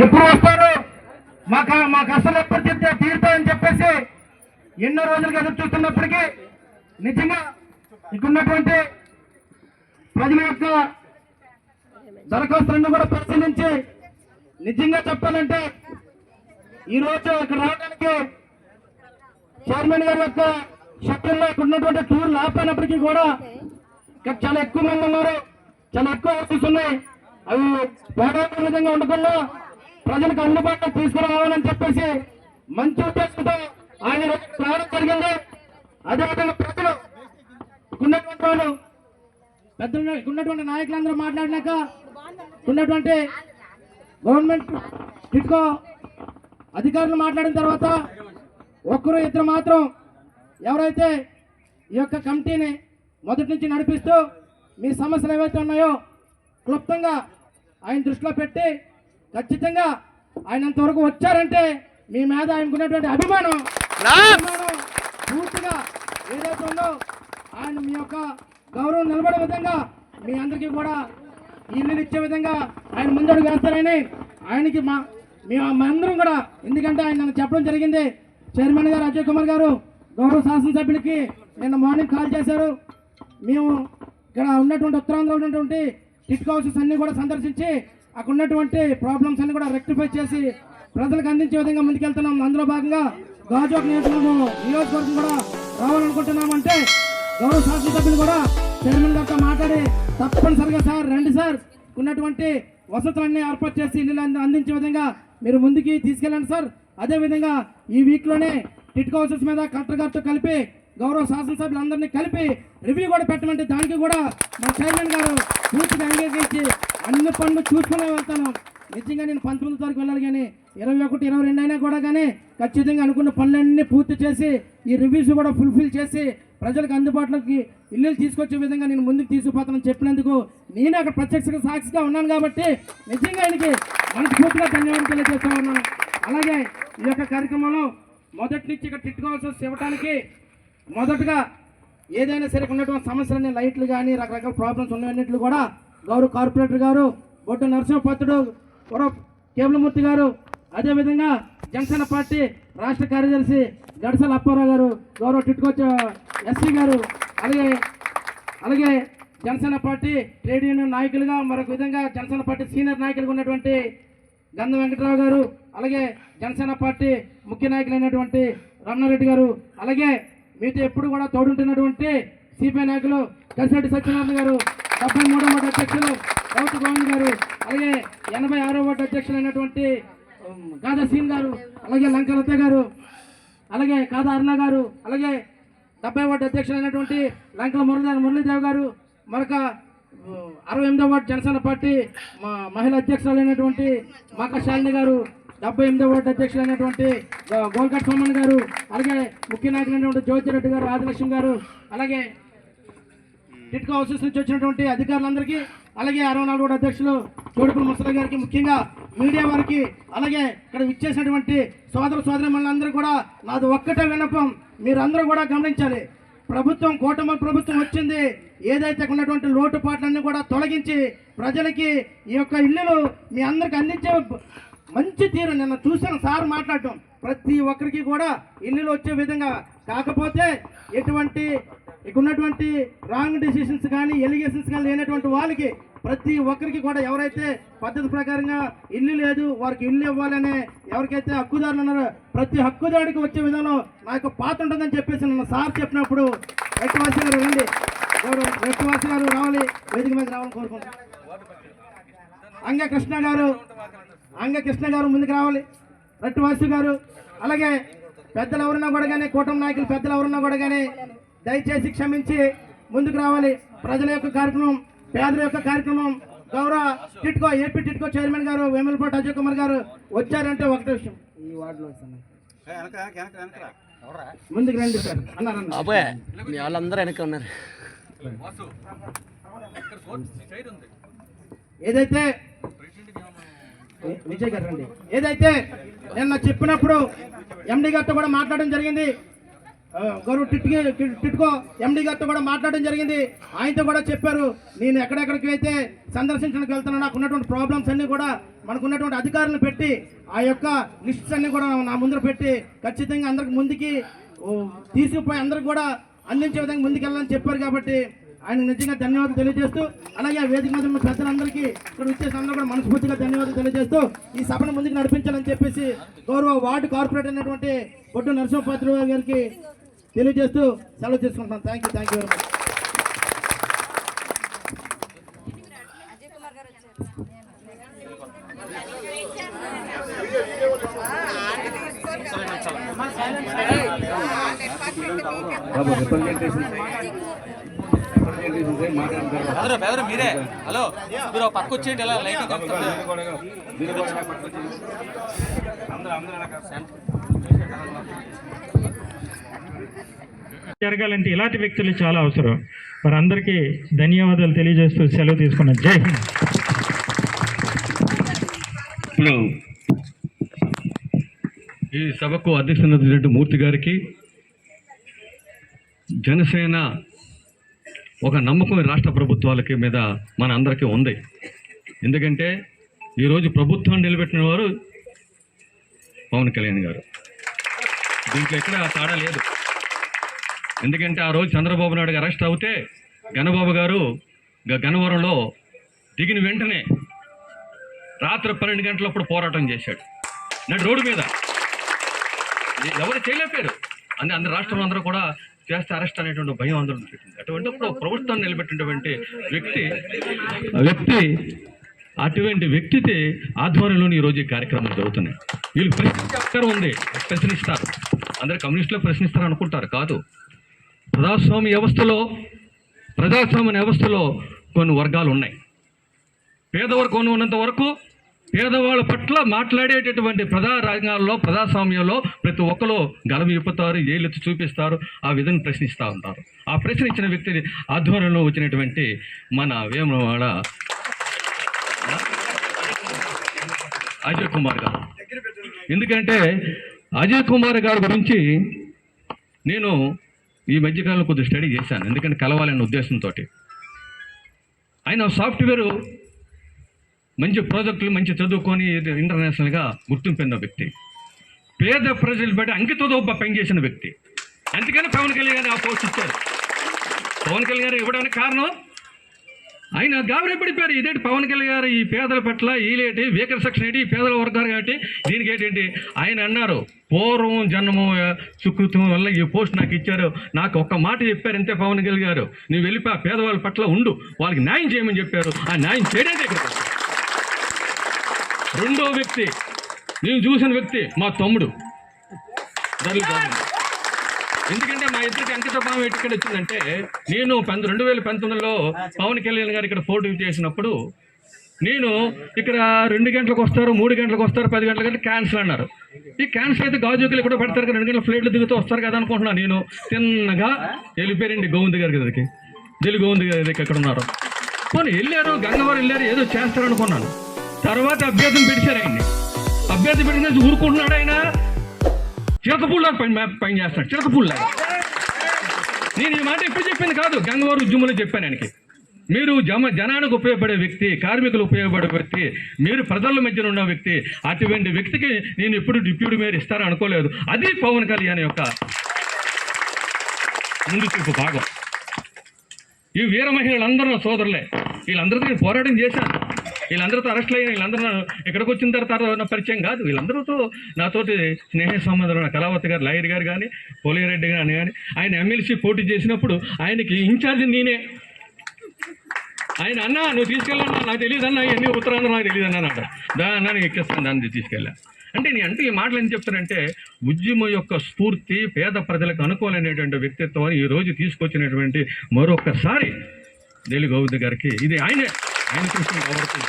ఎప్పుడు వస్తారు మాకు మా కష్టాలు ఎప్పుడు చెప్తే తీరుతాయని చెప్పేసి ఎన్నో రోజులుగా ఎదురు చూస్తున్నప్పటికీ నిజంగా ఇక్కడున్నటువంటి ప్రజల యొక్క దరఖాస్తులను కూడా పరిశీలించి నిజంగా చెప్పాలంటే ఈ రోజు ఇక్కడ రావడానికి చైర్మన్ గారి యొక్క శక్తుల్లో ఇక్కడ ఉన్నటువంటి టూర్లు ఆపైనప్పటికీ కూడా ఇక్కడ చాలా ఎక్కువ మంది ఉన్నారు. చాలా ఎక్కువ ఆఫీస్ ఉన్నాయి. అవి పేదవాళ్ళ విధంగా ఉండకుండా ప్రజలకు అందుబాటులో తీసుకురావాలని చెప్పేసి మంచి ఉద్దేశంతో ఆయన ఈరోజు రావడం జరిగింది. అదేవిధంగా ప్రజలు ఉన్నటువంటి వాళ్ళు పెద్ద ఉన్నటువంటి నాయకులందరూ మాట్లాడినాక ఉన్నటువంటి గవర్నమెంట్ టిట్కో అధికారులు మాట్లాడిన తర్వాత ఒక్కరు ఇద్దరు మాత్రం ఎవరైతే ఈ యొక్క కమిటీని మొదటి నుంచి నడిపిస్తూ మీ సమస్యలు ఏవైతే ఉన్నాయో క్లుప్తంగా ఆయన దృష్టిలో పెట్టి ఖచ్చితంగా ఆయన అంతవరకు వచ్చారంటే మీ మీద ఆయనకున్నటువంటి అభిమానం అభిమానం పూర్తిగా ఏదైతే ఉందో ఆయన మీ యొక్క గౌరవం నిలబడే విధంగా మీ అందరికీ కూడా ఇల్లు ఇచ్చే విధంగా ఆయన ముందడుగు వేస్తారని ఆయనకి మా మేము అందరం కూడా ఎందుకంటే ఆయన నన్ను చెప్పడం జరిగింది. చైర్మన్ గారు అజయ్ కుమార్ గారు గౌరవ శాసనసభ్యులకి నిన్న మార్నింగ్ కాల్ చేశారు. మేము ఇక్కడ ఉన్నటువంటి ఉత్తరాంధ్రలో ఉన్నటువంటి టిట్ హౌసెస్ అన్ని కూడా సందర్శించి అక్కడ ఉన్నటువంటి ప్రాబ్లమ్స్ అన్ని కూడా రెక్టిఫై చేసి ప్రజలకు అందించే విధంగా ముందుకెళ్తున్నాం. అందులో భాగంగా గాజోక్ నియోజకవర్గం నియోజకవర్గం కూడా రావాలనుకుంటున్నామంటే గౌరవ శాసనసభ్యులు కూడా చైర్మన్ గారితో మాట్లాడి తప్పనిసరిగా సార్ రండి సార్. ఉన్నటువంటి వసతులన్నీ ఏర్పాటు చేసి ఇల్లు అందించే విధంగా మీరు ముందుకి తీసుకెళ్ళండి సార్. అదేవిధంగా ఈ వీక్లోనే టిట్ హౌసెస్ మీద కలెక్టర్ గారితో కలిపి గౌరవ శాసనసభ్యులందరినీ కలిపి రివ్యూ కూడా పెట్టమంటే దానికి కూడా మా చైర్మన్ గారు పూర్తిగా అంగీకరించి అన్ని పనులు చూసుకునే వెళ్తాను. నిజంగా నేను పంతొమ్మిది తారీఖు వెళ్ళాలి కానీ ఇరవై ఒకటి ఇరవై రెండు అయినా కూడా కానీ ఖచ్చితంగా అనుకున్న పనులన్నీ పూర్తి చేసి ఈ రివ్యూస్ కూడా ఫుల్ఫిల్ చేసి ప్రజలకు అందుబాటులోకి ఇల్లు తీసుకొచ్చే విధంగా నేను ముందుకు తీసుకుపోతానని చెప్పినందుకు నేను అక్కడ ప్రత్యక్ష సాక్షిగా ఉన్నాను కాబట్టి నిజంగా ఆయనకి మనస్ఫూర్తిగా పూర్తిగా ధన్యవాదాలు తెలియజేస్తా ఉన్నాను. అలాగే ఈ యొక్క కార్యక్రమంలో మొదటి నుంచి ఇక్కడ టిట్టుకోవాల్సి ఇవ్వడానికి మొదటగా ఏదైనా సరే ఉన్నటువంటి సమస్యలన్నీ లైట్లు కానీ రకరకాల ప్రాబ్లమ్స్ ఉన్నవన్నిట్లు కూడా గౌరవ కార్పొరేటర్ గారు బొడ్డు నరసింహపత్రుడు గౌరవ కేవలమూర్తి గారు అదేవిధంగా జనసేన పార్టీ రాష్ట్ర కార్యదర్శి గడసల అప్పారావు గారు గౌరవ టిట్కోచ్ ఎస్సీ గారు అలాగే అలాగే జనసేన పార్టీ ట్రేడ్ యూనియన్ నాయకులుగా మరొక విధంగా జనసేన పార్టీ సీనియర్ నాయకులుగా ఉన్నటువంటి గంధ వెంకటరావు గారు అలాగే జనసేన పార్టీ ముఖ్య నాయకులైనటువంటి రమణారెడ్డి గారు అలాగే మీతో ఎప్పుడు కూడా తోడుంటున్నటువంటి సిపిఐ నాయకులు కసిరెడ్డి సత్యనారాయణ గారు డెబ్బై మూడో వార్డు అధ్యక్షులు రౌత్ గోవింద్ గారు అలాగే ఎనభై ఆరో వార్డు అధ్యక్షులైనటువంటి ఉమ్, గాదా సీన్ గారు అలాగే లంకలత గారు అలాగే కాదా అరుణ గారు అలాగే డెబ్బై వార్డు అధ్యక్షులైనటువంటి లంకల మురళీ మురళీదేవ్ గారు మరొక అరవై ఎనిమిదో వార్డు జనసేన పార్టీ మా మహిళా అధ్యక్షులైనటువంటి మాక శాలిని గారు డెబ్బై ఎనిమిదో వార్డు అధ్యక్షులైనటువంటి గోల్కట్ సోమన్ గారు అలాగే ముఖ్య నాయకులైనటువంటి జ్యోతిరెడ్డి గారు ఆదిలక్ష్మి గారు అలాగే టిట్కో హౌసెస్ నుంచి వచ్చినటువంటి అధికారులందరికీ అలాగే అరవై నాలుగు అధ్యక్షులు చోడుపుల ముసలి గారికి ముఖ్యంగా మీడియా వారికి అలాగే ఇక్కడ విచ్చేసినటువంటి సోదర సోదరి మనందరూ కూడా నాది ఒక్కటే విన్నపం మీరందరూ కూడా గమనించాలి. ప్రభుత్వం కూటమి ప్రభుత్వం వచ్చింది ఏదైతే ఉన్నటువంటి లోటుపాట్లన్నీ కూడా తొలగించి ప్రజలకి ఈ యొక్క ఇల్లులు మీ అందరికి అందించే మంచి తీరు నిన్న చూశాను సార్ మాట్లాడటం. ప్రతి ఒక్కరికి కూడా ఇల్లులు వచ్చే విధంగా. కాకపోతే ఎటువంటి ఉన్నటువంటి రాంగ్ డిసిషన్స్ కానీ ఎలిగేషన్స్ కానీ లేనటువంటి వాళ్ళకి ప్రతి ఒక్కరికి కూడా ఎవరైతే పద్ధతి ప్రకారంగా ఇల్లు లేదు వారికి ఇల్లు ఇవ్వాలనే ఎవరికైతే హక్కుదారులు ఉన్నారో ప్రతి హక్కుదారుడికి వచ్చే విధంలో నా యొక్క పాత్ర ఉంటుందని చెప్పేసి నన్ను సార్ చెప్పినప్పుడు రెట్టవాసి గారు రండి. ఎవరు రెట్టవాసి గారు రావాలి వేదిక మీద రావాలని కోరుకుంటున్నాను. అంగ కృష్ణ గారు అంగ కృష్ణ గారు ముందుకు రావాలి. రట్టువాసు గారు. అలాగే పెద్దలు ఎవరున్నా కూడా కానీ కూటమి నాయకులు పెద్దలు ఎవరున్నా కూడా కానీ దయచేసి క్షమించి ముందుకు రావాలి. ప్రజల యొక్క కార్యక్రమం పేదల యొక్క కార్యక్రమం. గౌరవ టిట్కో ఏపీ టిట్కో చైర్మన్ గారు వేములపాటి అజయ్ కుమార్ గారు వచ్చారంటే ఒకటే విషయం. ఈ వార్డులో ముందుకు రండి సార్. మీ వాళ్ళందరూ వెనక ఉన్నారు. ఏదైతే విజయ్ గారు రండి ఏదైతే నిన్న చెప్పినప్పుడు ఎండి గారితో కూడా మాట్లాడడం జరిగింది. గౌరవ టిట్కి టిట్కో ఎండి గారితో కూడా మాట్లాడడం జరిగింది. ఆయనతో కూడా చెప్పారు. నేను ఎక్కడెక్కడికి అయితే సందర్శించడానికి వెళ్తానో నాకు ఉన్నటువంటి ప్రాబ్లమ్స్ అన్నీ కూడా మనకున్నటువంటి అధికారులను పెట్టి ఆ యొక్క లిస్ట్స్ అన్నీ కూడా నా ముందర పెట్టి ఖచ్చితంగా అందరికి ముందుకి తీసుకుపోయి అందరికి కూడా అందించే విధంగా ముందుకెళ్ళాలని చెప్పారు కాబట్టి ఆయన నిజంగా ధన్యవాదాలు తెలియజేస్తూ అలాగే ఆ వేదిక మీద ఉన్న పెద్దలందరికీ ఇక్కడ వచ్చేసి అందరూ కూడా మనస్ఫూర్తిగా ధన్యవాదాలు తెలియజేస్తూ ఈ సభను ముందుకు నడిపించాలని చెప్పేసి గౌరవ వార్డు కార్పొరేటర్ అయినటువంటి బొడ్డు నరసింహపాత్రి గారికి తెలియజేస్తూ సెలవు చేసుకుంటున్నాను thank you thank you very much బెదరు బెదరు మీరే. హలో మీరు ఒక పక్క వచ్చేయండి ఇలా లైట్ జరగాలంటే ఇలాంటి వ్యక్తులు చాలా అవసరం. వారందరికీ ధన్యవాదాలు తెలియజేస్తూ సెలవు తీసుకున్నాను. జై హింద్. ఇప్పుడు ఈ సభకు అధ్యక్షున్నటువంటి మూర్తి గారికి జనసేన ఒక నమ్మకం రాష్ట్ర ప్రభుత్వాలకి మీద మన అందరికీ ఉంది. ఎందుకంటే ఈరోజు ప్రభుత్వం నిలబెట్టిన వారు పవన్ కళ్యాణ్ గారు. దీంట్లో ఎక్కడ తేడా లేదు. ఎందుకంటే ఆ రోజు చంద్రబాబు నాయుడు అరెస్ట్ అవుతే గణబాబు గారు గ- గన్నవరంలో దిగిన వెంటనే రాత్రి పన్నెండు గంటలప్పుడు పోరాటం చేశాడు. నడు రోడ్డు మీద. ఎవరు చేయలేపారు అని అందరు రాష్ట్రంలో అందరూ కూడా చేస్తే అరెస్ట్ అనేటువంటి భయం అందరూ పెట్టింది అటువంటిప్పుడు ప్రభుత్వం నిలబెట్టినటువంటి వ్యక్తి వ్యక్తి అటువంటి వ్యక్తితే ఆధ్వర్యంలోని ఈరోజు ఈ కార్యక్రమాలు జరుగుతున్నాయి. వీళ్ళు ప్రశ్నించే అవసరం ఉంది. ప్రశ్నిస్తారు. అందరు కమ్యూనిస్టులు ప్రశ్నిస్తారు అనుకుంటారు. కాదు. ప్రజాస్వామ్య వ్యవస్థలో ప్రజాస్వామ్య వ్యవస్థలో కొన్ని వర్గాలు ఉన్నాయి. పేదవర్గం ఉన్నంత వరకు పేదవాళ్ళ పట్ల మాట్లాడేటటువంటి ప్రజా రంగాల్లో ప్రజాస్వామ్యంలో ప్రతి ఒక్కరు గలం ఇప్పుతారు ఏలెత్తి చూపిస్తారు ఆ విధంగా ప్రశ్నిస్తూ ఉంటారు. ఆ ప్రశ్న ఇచ్చిన వ్యక్తి ఆధ్వర్యంలో వచ్చినటువంటి మన వేమవాడ అజయ్ కుమార్ గారు. ఎందుకంటే అజయ్ కుమార్ గారి గురించి నేను ఈ మధ్యకాలంలో కొద్దిగా స్టడీ చేశాను ఎందుకంటే కలవాలనే ఉద్దేశంతో ఆయన సాఫ్ట్వేర్ మంచి ప్రాజెక్టులు మంచి చదువుకొని ఇంటర్నేషనల్గా గుర్తింపిన వ్యక్తి. పేద ప్రజలు బట్టి అంకితతో పనిచేసిన వ్యక్తి. అందుకని పవన్ కళ్యాణ్ గారు ఆ పోస్ట్ ఇచ్చారు. పవన్ కళ్యాణ్ గారు ఇవ్వడానికి కారణం ఆయన గాబరే పడిపోయారు. ఇదేంటి పవన్ కళ్యాణ్ గారు ఈ పేదల పట్ల ఈలేటి వీకర్ సెక్షన్ ఏంటి? ఈ పేదల వర్గాలు కాబట్టి దీనికి ఏంటంటే ఆయన అన్నారు పూర్వం జన్మం సుకృతం వల్ల ఈ పోస్ట్ నాకు ఇచ్చారు. నాకు ఒక్క మాట చెప్పారు అంతే పవన్ కళ్యాణ్ గారు. నువ్వు వెళ్ళిపోయి పేదవాళ్ళ పట్ల ఉండు. వాళ్ళకి న్యాయం చేయమని చెప్పారు. ఆ న్యాయం చేయడానికి ఇక్కడ రెండో వ్యక్తి. నేను చూసిన వ్యక్తి మా తమ్ముడు. ఎందుకంటే మా ఇద్దరికి అంకిత భావం ఎక్కడ వచ్చిందంటే నేను పంత రెండు వేల పంతొమ్మిదిలో పవన్ కళ్యాణ్ గారు ఇక్కడ ఫోటో చేసినప్పుడు నేను ఇక్కడ రెండు గంటలకు వస్తారు మూడు గంటలకు వస్తారు పది గంటల కంటే క్యాన్సిల్ అన్నారు. ఈ క్యాన్సిల్ అయితే గాజుకులు కూడా పెడతారు కదా రెండు గంటల ఫ్లైట్లు దిగుతూ వస్తారు కదా అనుకుంటున్నాను నేను. తిన్నగా వెళ్ళిపోయారండి గోవింద్ గారి దగ్గరికి. ఢిల్లీ గోవింద్ గారి దగ్గర ఎక్కడ ఉన్నారు. పోనీ వెళ్ళారు గంగవారు వెళ్ళారు ఏదో చేస్తారనుకున్నాను. తర్వాత అభ్యర్థిని పిలిచారండి ఆయన్ని. అభ్యర్థి పెట్టిన ఊరుకుంటున్నాడు ఆయన. చిరకపూల్లాగా పని పని చేస్తాడు. చిరకపూల్లాగా నేను ఈ మాట ఎప్పుడు చెప్పింది కాదు. గంగవారు ఉద్యమంలో చెప్పాను ఆయనకి. మీరు జమ జనానికి ఉపయోగపడే వ్యక్తి కార్మికులు ఉపయోగపడే వ్యక్తి మీరు ప్రజల మధ్యన ఉన్న వ్యక్తి అటువంటి వ్యక్తికి నేను ఎప్పుడు డిప్యూటీ మేయర్ ఇస్తారని అనుకోలేదు. అది పవన్ కళ్యాణ్ యొక్క ముందు చూపు భాగం. ఈ వీర మహిళలందరూ సోదరులే. వీళ్ళందరితో పోరాటం చేశాను వీళ్ళందరితో అరెస్ట్ అయిన వీళ్ళందరూ ఇక్కడికి వచ్చిన తర్వాత నా పరిచయం కాదు. వీళ్ళందరితో నాతోటి స్నేహ సంబంధం నా కళావతి గారు లాయర్ గారు కానీ పోలిరెడ్డి గారు కానీ ఆయన ఎమ్మెల్సీ పోటీ చేసినప్పుడు ఆయనకి ఇన్ఛార్జ్ నేనే. ఆయన అన్నా నువ్వు తీసుకెళ్ళన్నా నాకు తెలియదు అన్నా ఇవన్నీ ఉత్తరాంధ్ర నాకు తెలియదు అన్నాడు దా అన్న నేను ఎక్కిస్తాను దాన్ని తీసుకెళ్ళా. అంటే నేను అంటే ఈ మాటలు ఏం చెప్తానంటే ఉద్యమం యొక్క స్ఫూర్తి పేద ప్రజలకు అనుకూలమైనటువంటి వ్యక్తిత్వాన్ని ఈ రోజు తీసుకొచ్చినటువంటి మరొకసారి దేలి గోవింద్ గారికి ఇది ఆయనే. ఆయన కృషి ఎవరికి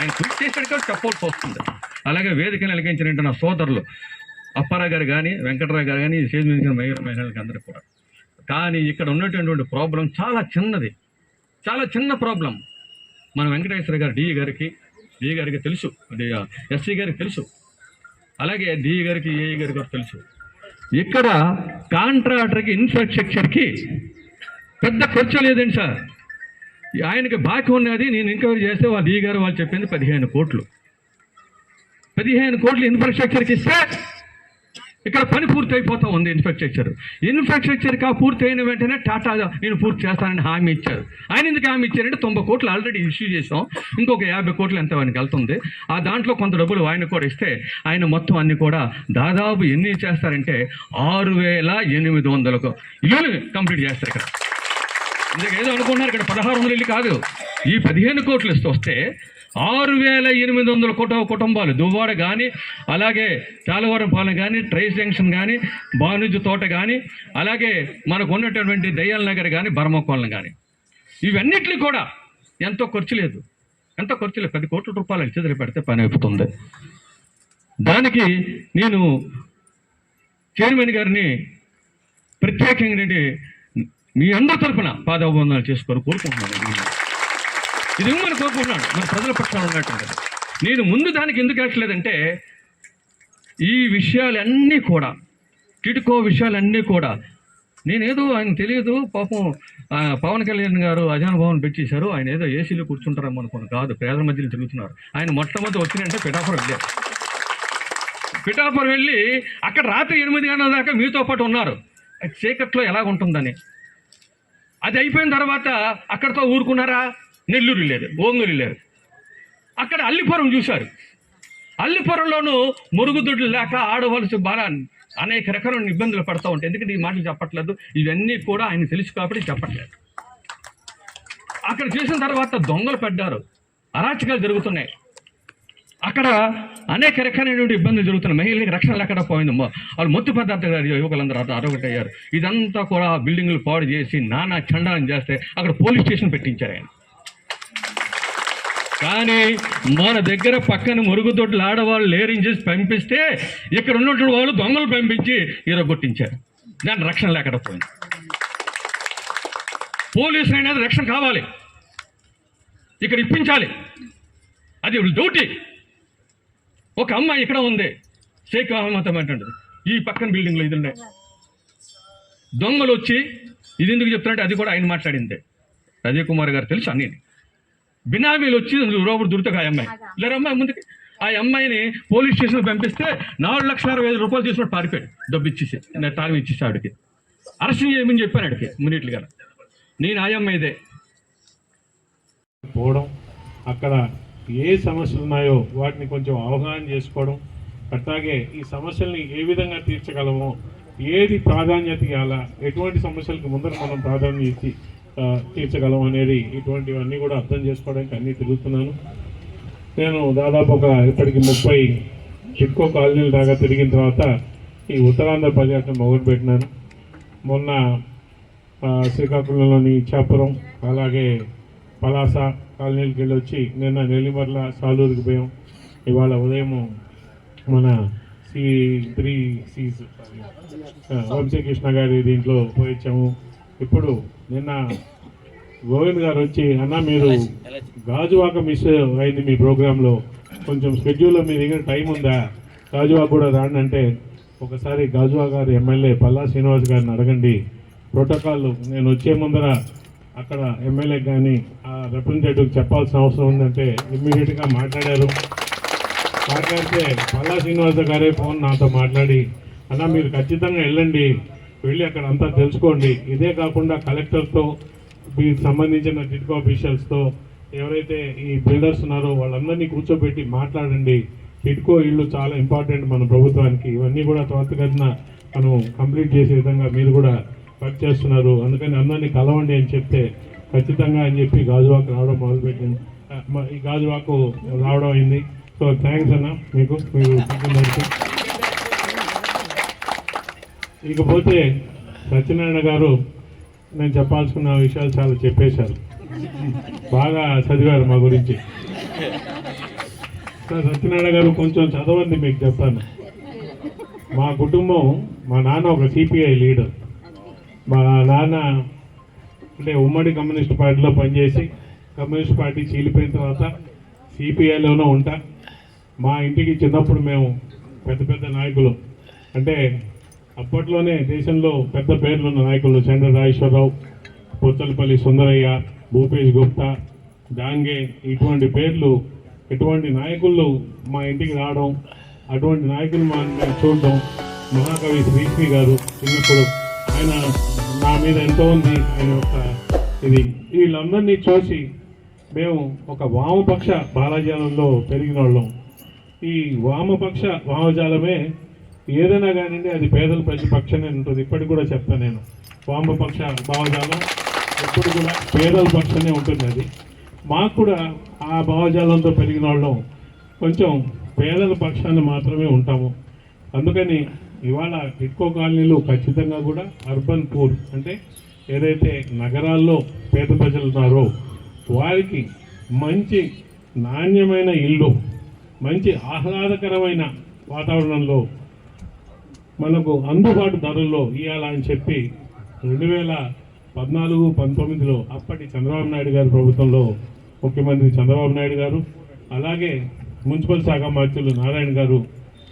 ఆయన కృషి చేశాడు కాబట్టి చెప్పాల్సి వస్తుంది. అలాగే వేదికను వెలిగించినటువంటి నా సోదరులు అప్పారావు గారు కానీ వెంకటరావు గారు కానీ స్టేజ్ మీద మహిళ మహిళలకి అందరికీ కూడా. కానీ ఇక్కడ ఉన్నటువంటి ప్రాబ్లం చాలా చిన్నది. చాలా చిన్న ప్రాబ్లం మన వెంకటేశ్వర గారు డిఈ గారికి డిఈ గారికి తెలుసు. ఎస్సీ గారికి తెలుసు. అలాగే డిఈ గారికి ఏఈ గారికి కూడా తెలుసు. ఇక్కడ కాంట్రాక్టర్కి ఇన్ఫ్రాస్ట్రక్చర్కి పెద్ద ఖర్చు లేదండి సార్. ఆయనకి బాకీ ఉన్నది నేను ఎంక్వైరీ చేస్తే వాళ్ళు ఈ గారు వాళ్ళు చెప్పింది పదిహేను కోట్లు. పదిహేను కోట్లు ఇన్ఫ్రాస్ట్రక్చర్కి ఇస్తే ఇక్కడ పని పూర్తి అయిపోతా ఉంది ఇన్ఫ్రాస్ట్రక్చర్ ఇన్ఫ్రాస్ట్రక్చర్ కా పూర్తి అయిన వెంటనే టాటా నేను పూర్తి చేస్తానని హామీ ఇచ్చారు. ఆయన ఎందుకు హామీ ఇచ్చారంటే తొంభై కోట్లు ఆల్రెడీ ఇష్యూ చేసాం ఇంకొక యాభై కోట్లు ఎంత ఆయనకి వెళ్తుంది? ఆ దాంట్లో కొంత డబ్బులు ఆయన కూడా ఇస్తే ఆయన మొత్తం అన్ని కూడా దాదాపు ఎన్ని చేస్తారంటే ఆరు వేల ఎనిమిది వందలకు ఇల్లు కంప్లీట్ చేస్తారు ఇక్కడ. ఏదో అనుకున్నారు ఇక్కడ పదహారు వందల ఇల్లు కాదు. ఈ పదిహేను కోట్లు ఇస్తూ వస్తే ఆరు వేల ఎనిమిది వందల కుటుంబ కుటుంబాలు దువ్వాడ కానీ అలాగే చాలవరం పాలెం కానీ ట్రైస్ జంక్షన్ కానీ బానుజు తోట కానీ అలాగే మనకు ఉన్నటువంటి దయ్యాల నగర్ కానీ బర్మకోలం కానీ ఇవన్నిటిని కూడా ఎంతో ఖర్చు లేదు. ఎంతో ఖర్చు లేదు? పది కోట్ల రూపాయలు చెదిరి పెడితే పని అయిపోతుంది. దానికి నేను చైర్మన్ గారిని ప్రత్యేకంగా మీ అందరి తరఫున పాదాభివందనాలు చేసుకొని కోరుకుంటున్నాను. ఇది మనం కోరుకుంటున్నాను. మన ప్రజల పక్షాన ఉన్నట్టు నేను ముందు దానికి ఎందుకు వెళ్ళట్లేదంటే ఈ విషయాలన్నీ కూడా టిడ్కో విషయాలన్నీ కూడా నేనేదో ఆయన తెలియదు పాపం పవన్ కళ్యాణ్ గారు అజాన్ భవన్ పెట్టేశారు ఆయన ఏదో ఏసీలో కూర్చుంటారేమో అనుకున్నాను కాదు పేదల మధ్యలో తిరుగుతున్నారు. ఆయన మొట్టమొదటి వచ్చినంటే పిఠాపురం వెళ్ళారు. పిఠాపురం వెళ్ళి అక్కడ రాత్రి ఎనిమిది గంటల దాకా మీతో పాటు ఉన్నారు. చీకట్లో ఎలా ఉంటుందని అది అయిపోయిన తర్వాత అక్కడితో ఊరుకున్నారా? నెల్లూరు లేదు ఓంగూరు లేదు అక్కడ అల్లిపురం చూశారు. అల్లిపురంలోనూ మురుగుదొడ్లు లేక ఆడవలసి బాగా అనేక రకాలైన ఇబ్బందులు పడతా ఉంటాయి ఎందుకంటే ఈ మాటలు చెప్పట్లేదు. ఇవన్నీ కూడా ఆయన తెలుసు కాబట్టి చెప్పట్లేదు. అక్కడ చేసిన తర్వాత దొంగలు పడ్డారు. అరాచకాలు జరుగుతున్నాయి. అక్కడ అనేక రకాలైనటువంటి ఇబ్బందులు జరుగుతున్నాయి. మహిళలకు రక్షణ లేకుండా పోయిందమ్మా వాళ్ళు మొత్తం పదార్థాలు యువకులందరూ అరొకటయ్యారు ఇదంతా కూడా బిల్డింగ్లు పాడు చేసి నానా చండాలం చేస్తే అక్కడ పోలీస్ స్టేషన్ పెట్టించారు ఆయన. కానీ మన దగ్గర పక్కన మురుగుదొడ్లు ఆడవాళ్ళు లేరింగ్ చేసి పంపిస్తే ఇక్కడ ఉన్నటువంటి వాళ్ళు దొంగలు పంపించి ఈరగొట్టించారు దాని రక్షణ లేకుండా పోయింది. పోలీసులు అనేది రక్షణ కావాలి. ఇక్కడ ఇప్పించాలి. అది డ్యూటీ. ఒక అమ్మాయి ఇక్కడ ఉంది. షేక్ అహ్మద్ అంటుంది. ఈ పక్కన బిల్డింగ్లో ఇది ఉన్నాయి. దొంగలు వచ్చి ఇది ఎందుకు చెప్తున్నట్టే అది కూడా ఆయన మాట్లాడిందే. అజయ్ కుమార్ గారు తెలుసు అన్నీ. బినామీలు వచ్చి రోబడు దుర్తగా ఆ అమ్మాయి. లేరు అమ్మాయి ముందుకి? ఆ అమ్మాయిని పోలీస్ స్టేషన్ పంపిస్తే నాలుగు లక్షల అరవై ఐదు రూపాయలు తీసుకుని పారిపోయాడు. డబ్బు ఇచ్చేసి నేను తాళం ఇచ్చేసి ఆవిడకి అరెస్ట్ చేయమని చెప్పాను ఆడికి మునిట్లు గారు నేను ఆ అమ్మాయిదే. పోవడం అక్కడ ఏ సమస్యలు ఉన్నాయో వాటిని కొంచెం అవగాహన చేసుకోవడం అట్లాగే ఈ సమస్యల్ని ఏ విధంగా తీర్చగలమో ఏది ప్రాధాన్యత ఇవ్వాలా ఎటువంటి సమస్యలకు ముందర మనం ప్రాధాన్యత ఇచ్చి తీర్చగలం అనేది ఇటువంటివన్నీ కూడా అర్థం చేసుకోవడానికి అన్నీ తిరుగుతున్నాను. నేను దాదాపు ఒక ఇప్పటికి ముప్పై చిట్కో కాలనీలు దాకా తిరిగిన తర్వాత ఈ ఉత్తరాంధ్ర పర్యటన మొదలుపెట్టినాను మొన్న శ్రీకాకుళంలోని ఇచ్చాపురం అలాగే పలాస కాలనీలకి వెళ్ళి వచ్చి నిన్న నెల్లిమర్ల సాలూరుకి పోయాం. ఇవాళ ఉదయం మన సి త్రీ సీస్ వంశీకృష్ణ గారి దీంట్లో పోయించాము ఇప్పుడు నిన్న గోవింద్ గారు వచ్చి అన్న మీరు గాజువాక మిస్ అయింది మీ ప్రోగ్రాంలో. కొంచెం షెడ్యూల్లో మీ దగ్గర టైం ఉందా? గాజువాక కూడా రాండి అంటే ఒకసారి గాజువా గారి ఎమ్మెల్యే పల్లా శ్రీనివాస్ గారిని అడగండి. ప్రోటోకాల్ నేను వచ్చే ముందర అక్కడ ఎమ్మెల్యే కానీ ఆ రిప్రజెంటేటివ్ చెప్పాల్సిన అవసరం ఉందంటే ఇమ్మీడియట్గా మాట్లాడారు. మాట్లాడితే పల్లా శ్రీనివాస గారే ఫోన్ నాతో మాట్లాడి అన్న మీరు ఖచ్చితంగా వెళ్ళండి. వెళ్ళి అక్కడ అంతా తెలుసుకోండి. ఇదే కాకుండా కలెక్టర్తో మీకు సంబంధించిన టిడ్కో ఆఫీషియల్స్తో ఎవరైతే ఈ బిల్డర్స్ ఉన్నారో వాళ్ళందరినీ కూర్చోబెట్టి మాట్లాడండి. టిడ్కో ఇల్లు చాలా ఇంపార్టెంట్ మన ప్రభుత్వానికి. ఇవన్నీ కూడా త్వరితగతిన మనం కంప్లీట్ చేసే విధంగా మీరు కూడా వర్క్ చేస్తున్నారు. అందుకని అందరినీ కలవండి అని చెప్తే ఖచ్చితంగా అని చెప్పి గాజువాకు రావడం మొదలుపెట్టింది ఈ గాజువాకు రావడం అయింది. సో థ్యాంక్స్ అన్న మీకు మీరు ఇకపోతే సత్యనారాయణ గారు నేను చెప్పాల్సుకున్న విషయాలు చాలా చెప్పేశారు. బాగా చదివారు మా గురించి. సత్యనారాయణ గారు కొంచెం చదవండి మీకు చెప్తాను. మా కుటుంబం మా నాన్న ఒక సిపిఐ లీడర్. మా నాన్న అంటే ఉమ్మడి కమ్యూనిస్ట్ పార్టీలో పనిచేసి కమ్యూనిస్ట్ పార్టీ చీలిపోయిన తర్వాత సిపిఐలోనూ ఉంటా. మా ఇంటికి చిన్నప్పుడు మేము పెద్ద పెద్ద నాయకులు. అంటే అప్పట్లోనే దేశంలో పెద్ద పేర్లున్న నాయకులు చంద్ర రాజేశ్వరరావు పొత్తలపల్లి సుందరయ్య భూపేష్ గుప్తా డాంగే ఇటువంటి పేర్లు ఇటువంటి నాయకులు మా ఇంటికి రావడం అటువంటి నాయకులు మా చూడడం మహాకవి శ్రీశ్రీ గారు చిన్నప్పుడు ఆయన నా మీద ఎంతో ఉంది. ఆయన యొక్క ఇది. వీళ్ళందరినీ చూసి మేము ఒక వామపక్ష భావజాలంలో పెరిగిన వాళ్ళం. ఈ వామపక్ష భావజాలమే ఏదైనా కానివ్వండి అది పేదల ప్రతిపక్షమే ఉంటుంది. ఇప్పటికి కూడా చెప్తాను నేను. వామపక్ష భావజాలం ఎప్పుడు కూడా పేదల పక్షనే ఉంటుంది అది. మాకు కూడా ఆ భావజాలంతో పెరిగిన వాళ్ళం. కొంచెం పేదల పక్షాన్ని మాత్రమే ఉంటాము. అందుకని ఇవాళ ఎక్కువ కాలనీలు ఖచ్చితంగా కూడా అర్బన్ పూర్ అంటే ఏదైతే నగరాల్లో పేద ప్రజలు ఉన్నారో వారికి మంచి నాణ్యమైన ఇల్లు మంచి ఆహ్లాదకరమైన వాతావరణంలో మనకు అందుబాటు ధరల్లో ఇవ్వాలని చెప్పి రెండు వేల పద్నాలుగు పంతొమ్మిదిలో అప్పటి చంద్రబాబు నాయుడు గారి ప్రభుత్వంలో ముఖ్యమంత్రి చంద్రబాబు నాయుడు గారు అలాగే మున్సిపల్ శాఖ మంత్రులు నారాయణ గారు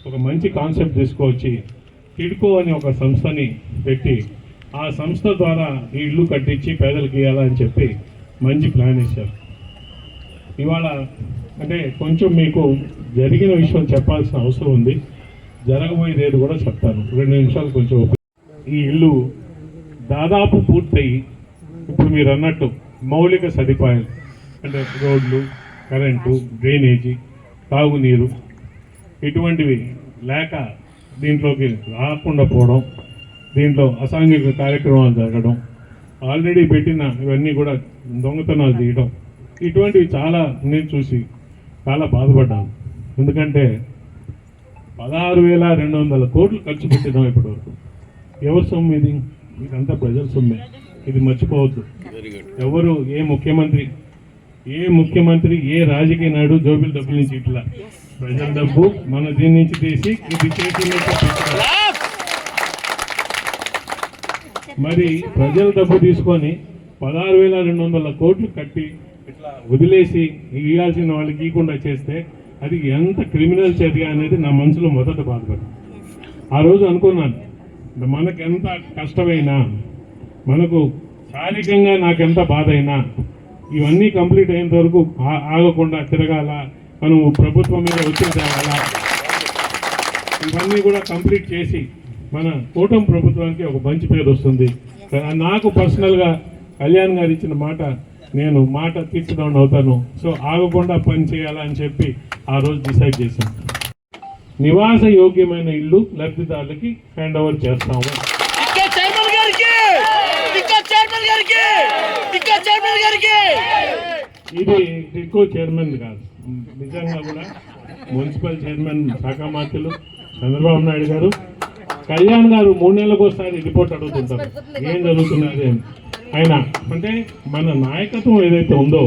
ఒక మంచి కాన్సెప్ట్ తీసుకువచ్చి టిడ్కో అనే ఒక సంస్థని పెట్టి ఆ సంస్థ ద్వారా ఈ ఇల్లు కట్టించి పేదలకు ఇవ్వాలని చెప్పి మంచి ప్లాన్ వేశారు. ఇవాళ అంటే కొంచెం మీకు జరిగిన విషయం చెప్పాల్సిన అవసరం ఉంది. జరగబోయేది కూడా చెప్తాను. రెండు నిమిషాలు కొంచెం ఈ ఇల్లు దాదాపు పూర్తయి ఇప్పుడు మీరు అన్నట్టు మౌలిక సదుపాయాలు అంటే రోడ్లు కరెంటు డ్రైనేజీ తాగునీరు ఇటువంటివి లేక దీంట్లోకి రాకుండా పోవడం దీంట్లో అసాంఘిక కార్యక్రమాలు జరగడం ఆల్రెడీ పెట్టిన ఇవన్నీ కూడా దొంగతనాలు చేయడం ఇటువంటివి చాలా నేను చూసి చాలా బాధపడ్డాను. ఎందుకంటే పదహారు వేల రెండు వందల కోట్లు ఖర్చు పెట్టినాం ఇప్పటి వరకు. ఎవరి సొమ్ము ఇది? ఇదంతా ప్రజల సొమ్మే. ఇది మర్చిపోవద్దు. ఎవరు ఏ ముఖ్యమంత్రి ఏ ముఖ్యమంత్రి ఏ రాజకీయ నాయుడు జోబిల్ డబ్బుల నుంచి ఇట్లా ప్రజల డబ్బు మన దీని నుంచి తీసి ఇది చేతిలోకి మరి ప్రజల డబ్బు తీసుకొని పదహారు వేల రెండు వందల కోట్లు కట్టి ఇట్లా వదిలేసి ఇవ్వాల్సిన వాళ్ళకి ఇవ్వకుండా చేస్తే అది ఎంత క్రిమినల్ చర్య అనేది నా మనసులో మొదట బాధపడింది. ఆ రోజు అనుకున్నాను మనకు ఎంత కష్టమైనా మనకు శారీరకంగా ఎంత బాధ అయినా ఇవన్నీ కంప్లీట్ అయినంత వరకు ఆగకుండా తిరగాల మనం ప్రభుత్వం మీద ఒత్తిడి తేవాలా? ఇవన్నీ కూడా కంప్లీట్ చేసి మన కూటమి ప్రభుత్వానికి ఒక మంచి పేరు వస్తుంది. నాకు పర్సనల్గా కళ్యాణ్ గారు ఇచ్చిన మాట నేను మాట తీర్చడం అవుతాను. సో ఆగకుండా పని చేయాలని చెప్పి ఆ రోజు డిసైడ్ చేశాను నివాస యోగ్యమైన ఇల్లు లబ్ధిదారులకి హ్యాండ్ ఓవర్ చేస్తాము. ఇది ఎక్కువ చైర్మన్ కాదు నిజంగా కూడా మున్సిపల్ చైర్మన్ శాఖ మంత్రులు చంద్రబాబు నాయుడు గారు కళ్యాణ్ గారు మూడు నెలలకు ఒకసారి రిపోర్ట్ అడుగుతుంటారు. ఏం జరుగుతున్నది అని ఆయన అంటే మన నాయకత్వం ఏదైతే ఉందో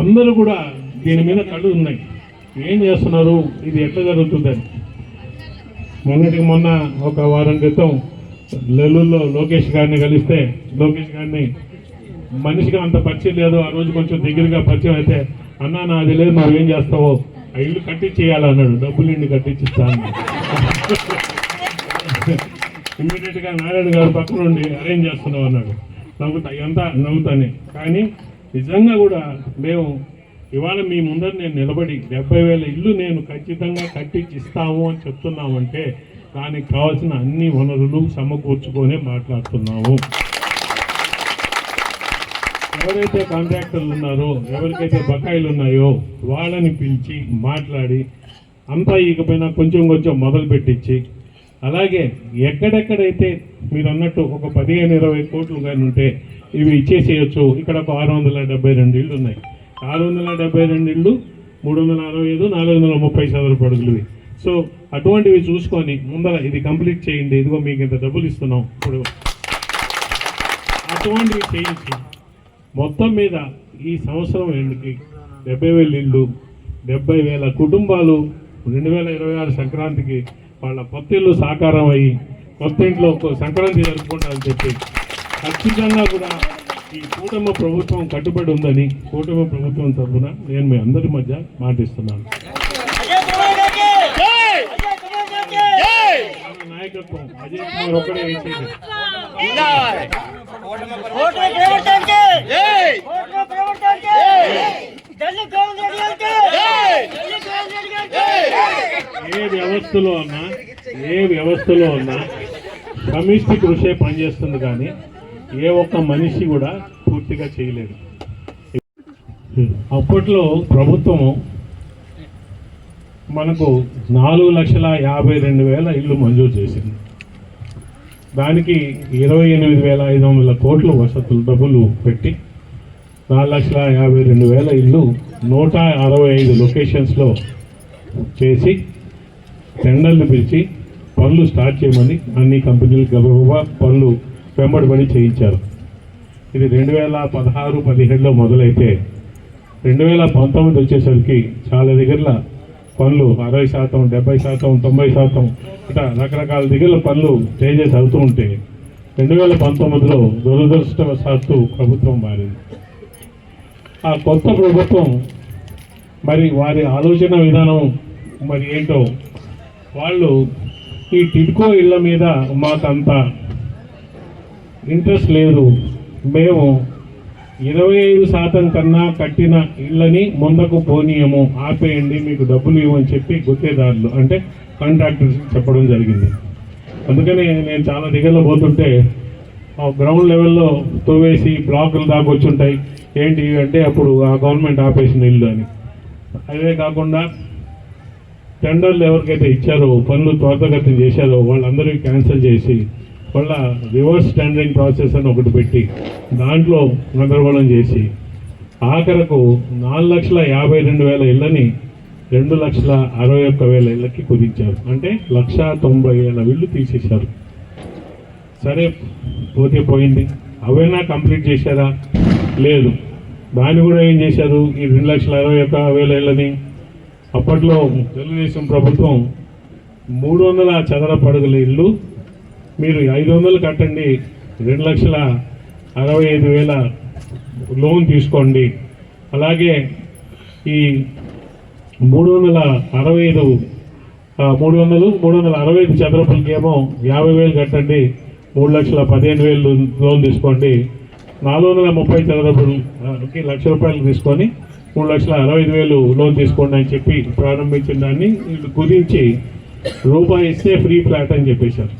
అందరూ కూడా దీని మీద కళ్ళు ఉన్నాయి. ఏం చేస్తున్నారు? ఇది ఎట్లా జరుగుతుందని మొన్నటికి మొన్న ఒక వారం క్రితం నెల్లూరులో లోకేష్ గారిని కలిస్తే లోకేష్ గారిని మనిషిగా అంత పరిచయం లేదు. ఆ రోజు కొంచెం దగ్గరగా పరిచయం అయితే అన్నా నాది లేదు నువ్వేం చేస్తావో? ఆ ఇల్లు కట్టించేయాలన్నాడు డబ్బులు ఇండి కట్టించిస్తాను ఇమ్మీడియట్గా నారాయణ గారు పక్కన ఉండి అరేంజ్ చేస్తున్నావు? అన్నాడు. నవ్వుతా ఎంత? నవ్వుతానే. కానీ నిజంగా కూడా మేము ఇవాళ మీ ముందర నేను నిలబడి డెబ్బై వేల ఇల్లు నేను ఖచ్చితంగా కట్టించి ఇస్తాము అని చెప్తున్నామంటే దానికి కావాల్సిన అన్ని వనరులు సమకూర్చుకొనే మాట్లాడుతున్నాము. ఎవరైతే కాంట్రాక్టర్లు ఉన్నారో ఎవరికైతే బకాయిలు ఉన్నాయో వాళ్ళని పిలిచి మాట్లాడి అంతా ఇకపైన కొంచెం కొంచెం మొదలు పెట్టించి అలాగే ఎక్కడెక్కడైతే మీరు అన్నట్టు ఒక పదిహేను ఇరవై కోట్లు కానీ ఉంటే ఇవి ఇచ్చేసేయచ్చు. ఇక్కడ ఒక ఆరు వందల డెబ్బై రెండు ఇళ్ళు ఉన్నాయి. ఆరు వందల డెబ్బై రెండు ఇళ్ళు మూడు వందల అరవై ఐదు నాలుగు వందల ముప్పై చదరపు అడుగులు సో అటువంటివి చూసుకొని ముందర ఇది కంప్లీట్ చేయండి. ఇదిగో మీకు ఇంత డబ్బులు ఇస్తున్నాం. ఇప్పుడు అటువంటివి చేయించి మొత్తం మీద ఈ సంవత్సరం ఎండుకి డెబ్బై వేల ఇళ్ళు డెబ్బై వేల కుటుంబాలు రెండు వేల ఇరవై ఆరు సంక్రాంతికి వాళ్ళ కొత్త ఇల్లు సాకారం అయ్యి కొత్త ఇంట్లో ఒక సంక్రాంతి జరుపుకుంటారని చెప్పి ఖచ్చితంగా కూడా ఈ కూటమి ప్రభుత్వం కట్టుబడి ఉందని కూటమి ప్రభుత్వం తరఫున నేను మీ అందరి మధ్య మాటిస్తున్నాను. నాయకత్వం అజయ్ కుమార్ ఒక్కడే ఏం వ్యవస్థలో ఉన్నా ఏ వ్యవస్థలో ఉన్నా సమిష్టి కృషే పనిచేస్తుంది కానీ ఏ ఒక్క మనిషి కూడా పూర్తిగా చేయలేదు. అప్పట్లో ప్రభుత్వము మనకు నాలుగు లక్షల యాభై రెండు వేల ఇల్లు మంజూరు చేసింది. దానికి ఇరవై ఎనిమిది వేల ఐదు వందల కోట్ల వసతులు డబ్బులు పెట్టి నాలుగు లక్షల యాభై రెండు వేల ఇల్లు నూట అరవై ఐదు లొకేషన్స్లో చేసి టెండర్లు పిలిచి పనులు స్టార్ట్ చేయమని అన్ని కంపెనీలు గబగబా పనులు వెంబడిపడి చేయించారు. ఇది రెండు వేల పదహారు పదిహేడులో మొదలైతే రెండు వేల పంతొమ్మిది వచ్చేసరికి చాలా దగ్గర పనులు అరవై శాతం డెబ్బై శాతం తొంభై శాతం ఇట్లా రకరకాల దిగుల పనులు చేంజెస్ అవుతూ ఉంటే రెండు వేల పంతొమ్మిదిలో దురదృష్టవశాత్తు ప్రభుత్వం మారింది. ఆ కొత్త ప్రభుత్వం మరి వారి ఆలోచన విధానం మరి ఏంటో వాళ్ళు ఈ టిడ్కో ఇళ్ళ మీద మాకంత ఇంట్రెస్ట్ లేదు. మేము ఇరవై ఐదు శాతం కన్నా కట్టిన ఇళ్ళని ముందుకు పోనీయము ఆపేయండి మీకు డబ్బులు ఇవ్వని చెప్పి గుత్తేదారులు అంటే కాంట్రాక్టర్స్ చెప్పడం జరిగింది. అందుకని నేను చాలా దగ్గరలో పోతుంటే ఆ గ్రౌండ్ లెవెల్లో తోవేసి బ్లాకులు దాకా వచ్చుంటాయి. ఏంటి అంటే అప్పుడు ఆ గవర్నమెంట్ ఆపేసిన ఇల్లు అని. అదే కాకుండా టెండర్లు ఎవరికైతే ఇచ్చారో పనులు త్వరితగతిన చేశారో వాళ్ళందరికీ క్యాన్సిల్ చేసి మళ్ళా రివర్స్ టెండరింగ్ ప్రాసెస్ అని ఒకటి పెట్టి దాంట్లో గందరగోళం చేసి ఆఖరకు నాలుగు లక్షల యాభై రెండు వేల ఇళ్ళని రెండు లక్షల అరవై ఒక్క వేల ఇళ్ళకి కుదించారు. అంటే లక్ష తొంభై వేల ఇళ్ళు తీసేశారు. సరే పోతే పోయింది. అవైనా కంప్లీట్ చేశారా? లేదు. దాన్ని కూడా ఏం చేశారు? ఈ రెండు లక్షల అరవై ఒక్క వేల ఇళ్ళని అప్పట్లో తెలుగుదేశం ప్రభుత్వం మూడు వందల చదరపడుగుల ఇల్లు మీరు ఐదు వందలు కట్టండి రెండు లక్షల అరవై ఐదు వేల లోన్ తీసుకోండి. అలాగే ఈ మూడు వందల అరవై ఐదు మూడు వందలు మూడు వందల అరవై ఐదు చదరపులకేమో యాభై వేలు కట్టండి మూడు లక్షల పదిహేను వేలు లోన్ తీసుకోండి. నాలుగు వందల ముప్పై చదరపులకి లక్ష రూపాయలు తీసుకొని మూడు లక్షల అరవై ఐదు వేలు లోన్ తీసుకోండి అని చెప్పి ప్రారంభించిన దాన్ని వీళ్ళు కుదించి రూపాయి ఇస్తే ఫ్రీ ఫ్లాట్ అని చెప్పేశారు.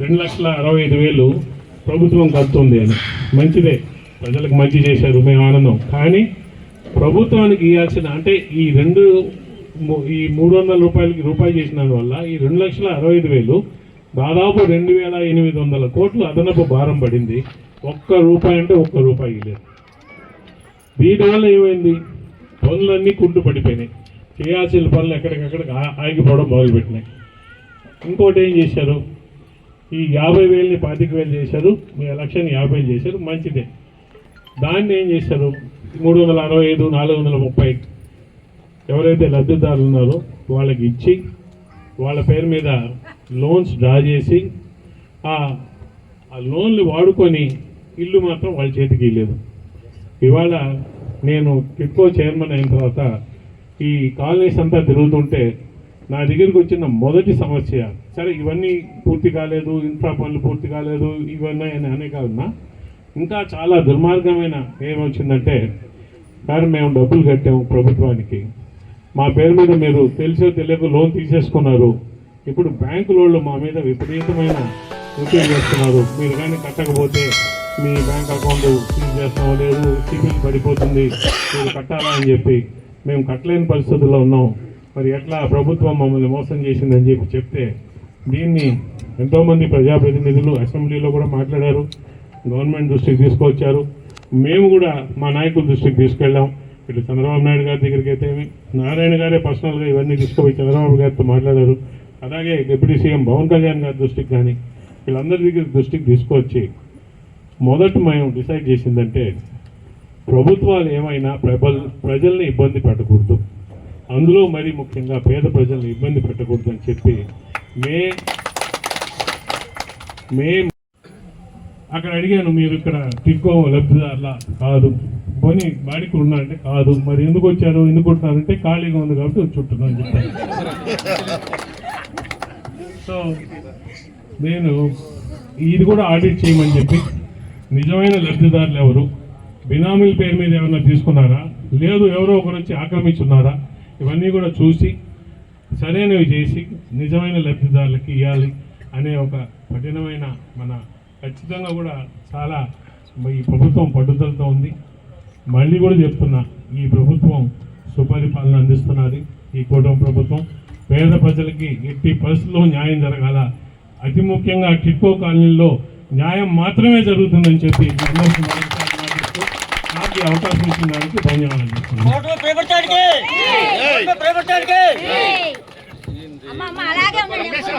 రెండు లక్షల అరవై ఐదు వేలు ప్రభుత్వం కడుతుంది అని. మంచిదే. ప్రజలకు మంచి చేశారు. మేము ఆనందం. కానీ ప్రభుత్వానికి ఇవ్వాల్సిన అంటే ఈ రెండు ఈ మూడు వందల రూపాయలకి రూపాయి చేసిన వల్ల ఈ రెండు లక్షల అరవై ఐదు వేలు దాదాపు రెండు వేల ఎనిమిది వందల కోట్లు అదనపు భారం పడింది. ఒక్క రూపాయి అంటే ఒక్క రూపాయి లేదు. దీనివల్ల ఏమైంది? పనులన్నీ కుంటు పడిపోయినాయి. చేయాల్సిన పనులు ఎక్కడికక్కడ ఆగిపోవడం మొదలుపెట్టినాయి. ఇంకోటి ఏం చేశారు? ఈ యాభై వేలని పాతిక వేలు చేశారు. మీ ఎలక్షన్ యాభై చేశారు. మంచిదే. దాన్ని ఏం చేశారు? మూడు వందల అరవై ఐదు నాలుగు వందల ముప్పై ఎవరైతే లబ్ధిదారులు ఉన్నారో వాళ్ళకి ఇచ్చి వాళ్ళ పేరు మీద లోన్స్ డ్రా చేసి ఆ ఆ లోన్లు వాడుకొని ఇల్లు మాత్రం వాళ్ళ చేతికి ఇవ్వలేదు ఇవాళ నేను టిట్కో చైర్మన్ అయిన తర్వాత ఈ కాలనీస్ అంతా తిరుగుతుంటే నా దగ్గరికి వచ్చిన మొదటి సమస్య సరే ఇవన్నీ పూర్తి కాలేదు ఇన్ఫ్రా పనులు పూర్తి కాలేదు ఇవన్నీ అని అనే ఇంకా చాలా దుర్మార్గమైన ఏమొచ్చిందంటే సార్ మేము డబ్బులు కట్టాము ప్రభుత్వానికి. మా పేరు మీద మీరు తెలిసో తెలియక లోన్ తీసేసుకున్నారు. ఇప్పుడు బ్యాంకు మా మీద విపరీతమైన ఒత్తిడి చేస్తున్నారు. మీరు కానీ కట్టకపోతే మీ బ్యాంక్ అకౌంట్ సీజ్ చేస్తామో లేదు సిబిల్ పడిపోతుంది మీరు కట్టాలా అని చెప్పి మేము కట్టలేని పరిస్థితుల్లో ఉన్నాం. మరి ఎట్లా ప్రభుత్వం మమ్మల్ని మోసం చేసిందని చెప్పి చెప్తే దీన్ని ఎంతోమంది ప్రజాప్రతినిధులు అసెంబ్లీలో కూడా మాట్లాడారు గవర్నమెంట్ దృష్టికి తీసుకొచ్చారు మేము కూడా మా నాయకుల దృష్టికి తీసుకెళ్ళాం. ఇటు చంద్రబాబు నాయుడు గారి దగ్గరికి అయితే నారాయణ గారే పర్సనల్గా ఇవన్నీ తీసుకుపోయి చంద్రబాబు గారితో మాట్లాడారు. అలాగే డిప్యూటీ సీఎం పవన్ కళ్యాణ్ గారి దృష్టికి కానీ వీళ్ళందరి దగ్గర దృష్టికి తీసుకొచ్చి మొదట మేము డిసైడ్ చేసిందంటే ప్రభుత్వాలు ఏమైనా ప్రబల్ ప్రజల్ని ఇబ్బంది పెట్టకూడదు. అందులో మరీ ముఖ్యంగా పేద ప్రజల్ని ఇబ్బంది పెట్టకూడదు అని చెప్పి మే మే అక్కడ అడిగాను మీరు ఇక్కడ టిక్కో లబ్ధిదారులా కాదు. పోనీ బాడికి ఉన్నారంటే కాదు. మరి ఎందుకు వచ్చారు? ఎందుకు ఉంటున్నారంటే ఖాళీగా ఉంది కాబట్టి వచ్చి ఉంటున్నాను అని సో నేను ఇది కూడా ఆడిట్ చేయమని చెప్పి నిజమైన లబ్ధిదారులు ఎవరు? బినామీల పేరు మీద ఏమైనా తీసుకున్నారా? లేదు ఎవరో ఒకరు వచ్చి ఆక్రమించున్నారా? ఇవన్నీ కూడా చూసి సరైనవి చేసి నిజమైన లబ్ధిదారులకు ఇవ్వాలి అనే ఒక కఠినమైన మన ఖచ్చితంగా కూడా చాలా ఈ ప్రభుత్వం పట్టుదలతో ఉంది. మళ్ళీ కూడా చెప్తున్నా ఈ ప్రభుత్వం సుపరిపాలన అందిస్తున్నది. ఈ కూటమి ప్రభుత్వం పేద ప్రజలకి ఎట్టి పరిస్థితుల్లో న్యాయం జరగాల. అతి ముఖ్యంగా టిక్కో కాలనీలో న్యాయం మాత్రమే జరుగుతుందని చెప్పి నాకు అవకాశం ఇచ్చిన దానికి ధన్యవాదాలు మాటిస్తూ నాకు ఈ అవకాశం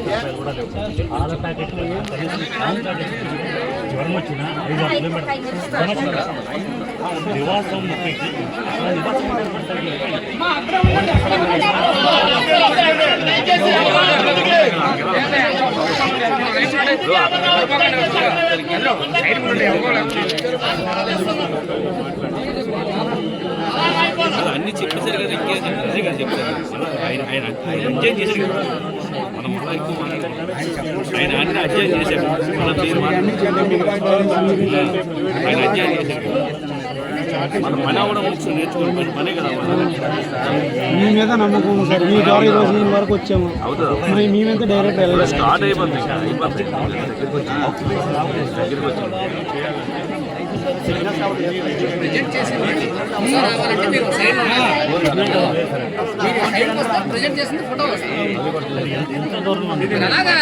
ఇచ్చిన దానికి ధన్యవాదాలు చెప్తున్నాను పేపర్ చాటికి పేపర్ అన్ని చెప్పేశారు కదా ఇంకేం చెప్పారు. కదా ఆయన ఆయన ఆయన అధ్యయనం చేశారు? కదా మనం ఎక్కువ ఆయన అన్ని అధ్యయనం చేశారు మనం మాట్లాడాలి ఆయన అధ్యయనం కదా. మనం మన కూడా నేర్చుకోవాలి మన పనే కదా మీ మీద నమ్మకం సార్. మీ ద్వారా ఈ రోజు నేను వరకు వచ్చాము. మరి మేమైతే డైరెక్ట్ వెళ్ళలేదు స్టార్ట్ అయిపోతుంది ప్రజెంట్ చేసిన ఫోటో వస్తుంది. అలాగా